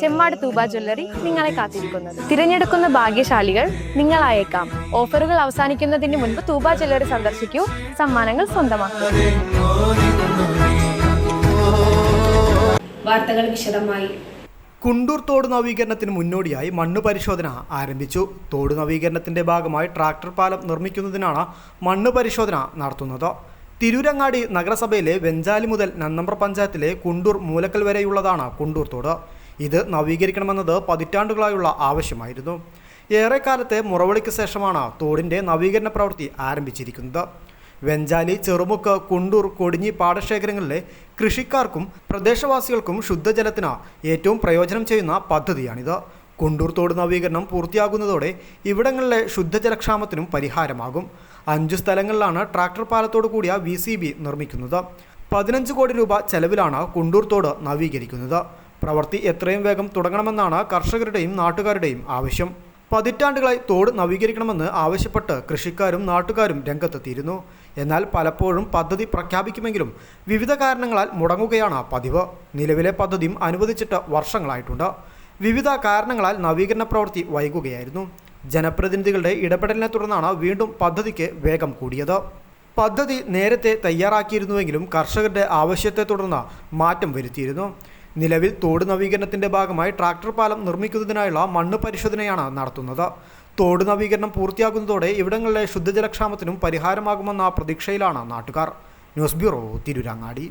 Chemmad Thooba jewellery നിങ്ങളെ കാത്തിരിക്കുന്നത്. തിരഞ്ഞെടുക്കുന്ന ഭാഗ്യശാലികൾ നിങ്ങളായേക്കാം. ഓഫറുകൾ അവസാനിക്കുന്നതിന് മുൻപ് തൂബ ജ്വല്ലറി സന്ദർശിക്കൂ. സമ്മാനങ്ങൾ സ്വന്തമാക്കൂ. വാർത്തകൾ വിശദമായി. കുണ്ടൂർ തോട് നവീകരണത്തിന് മുന്നോടിയായി മണ്ണ് പരിശോധന ആരംഭിച്ചു. തോട് നവീകരണത്തിന്റെ ഭാഗമായി ട്രാക്ടർ പാലം നിർമ്മിക്കുന്നതിനാണ് മണ്ണ് പരിശോധന നടത്തുന്നത്. തിരൂരങ്ങാടി നഗരസഭയിലെ വെഞ്ചാലി മുതൽ നന്നമ്പ്ര പഞ്ചായത്തിലെ കുണ്ടൂർ മൂലക്കൽ വരെയുള്ളതാണ് കുണ്ടൂർ തോട്. ഇത് നവീകരിക്കണമെന്നത് പതിറ്റാണ്ടുകളായുള്ള ആവശ്യമായിരുന്നു. ഏറെക്കാലത്തെ മുറവിളിക്ക് ശേഷമാണ് തോടിന്റെ നവീകരണ പ്രവൃത്തി ആരംഭിച്ചിരിക്കുന്നത്. വെഞ്ചാലി ചെറുമുക്ക് കുണ്ടൂർ കൊടിഞ്ഞി പാടശേഖരങ്ങളിലെ കൃഷിക്കാർക്കും പ്രദേശവാസികൾക്കും ശുദ്ധജലത്തിന് ഏറ്റവും പ്രയോജനം ചെയ്യുന്ന പദ്ധതിയാണിത്. കുണ്ടൂർ തോട് നവീകരണം പൂർത്തിയാകുന്നതോടെ ഇവിടങ്ങളിലെ ശുദ്ധജലക്ഷാമത്തിനും പരിഹാരമാകും. അഞ്ചു സ്ഥലങ്ങളിലാണ് ട്രാക്ടർ പാലത്തോടു കൂടിയ വി നിർമ്മിക്കുന്നത്. പതിനഞ്ച് കോടി രൂപ ചെലവിലാണ് കുണ്ടൂർ തോട് നവീകരിക്കുന്നത്. പ്രവൃത്തി എത്രയും വേഗം തുടങ്ങണമെന്നാണ് കർഷകരുടെയും നാട്ടുകാരുടെയും ആവശ്യം. പതിറ്റാണ്ടുകളായി തോട് നവീകരിക്കണമെന്ന് ആവശ്യപ്പെട്ട് കൃഷിക്കാരും നാട്ടുകാരും രംഗത്തെത്തിയിരുന്നു. എന്നാൽ പലപ്പോഴും പദ്ധതി പ്രഖ്യാപിക്കുമെങ്കിലും വിവിധ കാരണങ്ങളാൽ മുടങ്ങുകയാണ് പതിവ്. നിലവിലെ പദ്ധതിയും അനുവദിച്ചിട്ട് വർഷങ്ങളായിട്ടുണ്ട്. വിവിധ കാരണങ്ങളാൽ നവീകരണ പ്രവൃത്തി വൈകുകയായിരുന്നു. ജനപ്രതിനിധികളുടെ ഇടപെടലിനെ തുടർന്നാണ് വീണ്ടും പദ്ധതിക്ക് വേഗം കൂടിയത്. പദ്ധതി നേരത്തെ തയ്യാറാക്കിയിരുന്നുവെങ്കിലും കർഷകരുടെ ആവശ്യത്തെ തുടർന്ന് മാറ്റം വരുത്തിയിരുന്നു. നിലവിൽ തോട് നവീകരണത്തിന്റെ ഭാഗമായി ട്രാക്ടർ പാലം നിർമ്മിക്കുന്നതിനായുള്ള മണ്ണ് പരിശോധനയാണ് നടത്തുന്നത്. തോട് നവീകരണം പൂർത്തിയാകുന്നതോടെ ഇവിടങ്ങളിലെ ശുദ്ധജലക്ഷാമത്തിനും പരിഹാരമാകുമെന്ന പ്രതീക്ഷയിലാണ് നാട്ടുകാർ. News bureau Tirurangadi.